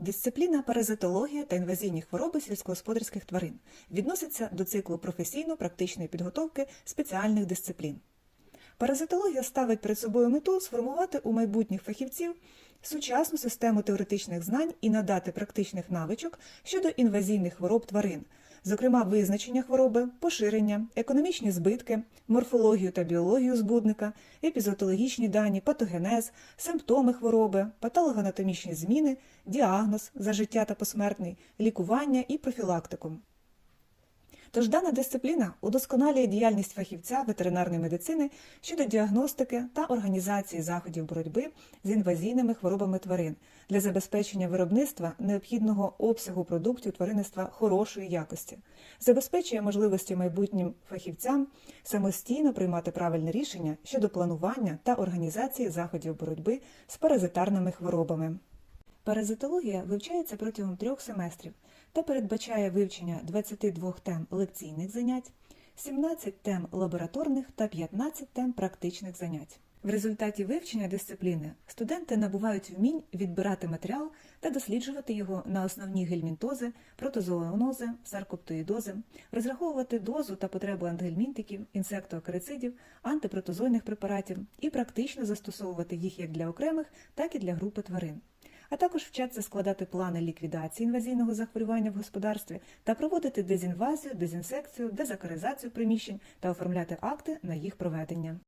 Дисципліна паразитологія та інвазійні хвороби сільськогосподарських тварин відноситься до циклу професійно-практичної підготовки спеціальних дисциплін. Паразитологія ставить перед собою мету сформувати у майбутніх фахівців сучасну систему теоретичних знань і надати практичних навичок щодо інвазійних хвороб тварин, зокрема визначення хвороби, поширення, економічні збитки, морфологію та біологію збудника, епізотологічні дані, патогенез, симптоми хвороби, патологоанатомічні зміни, діагноз за життя та посмертний, лікування і профілактику. Тож дана дисципліна удосконалює діяльність фахівця ветеринарної медицини щодо діагностики та організації заходів боротьби з інвазійними хворобами тварин для забезпечення виробництва необхідного обсягу продуктів тваринництва хорошої якості, забезпечує можливості майбутнім фахівцям самостійно приймати правильне рішення щодо планування та організації заходів боротьби з паразитарними хворобами. Паразитологія вивчається протягом трьох семестрів та передбачає вивчення 22 тем лекційних занять, 17 тем лабораторних та 15 тем практичних занять. В результаті вивчення дисципліни студенти набувають вмінь відбирати матеріал та досліджувати його на основні гельмінтози, протозоонози, саркоптоїдози, розраховувати дозу та потребу антигельмінтиків, інсектоакарицидів, антипротозойних препаратів і практично застосовувати їх як для окремих, так і для групи тварин а також вчаться складати плани ліквідації інвазійного захворювання в господарстві та проводити дезінвазію, дезінсекцію, дезакаризацію приміщень та оформляти акти на їх проведення.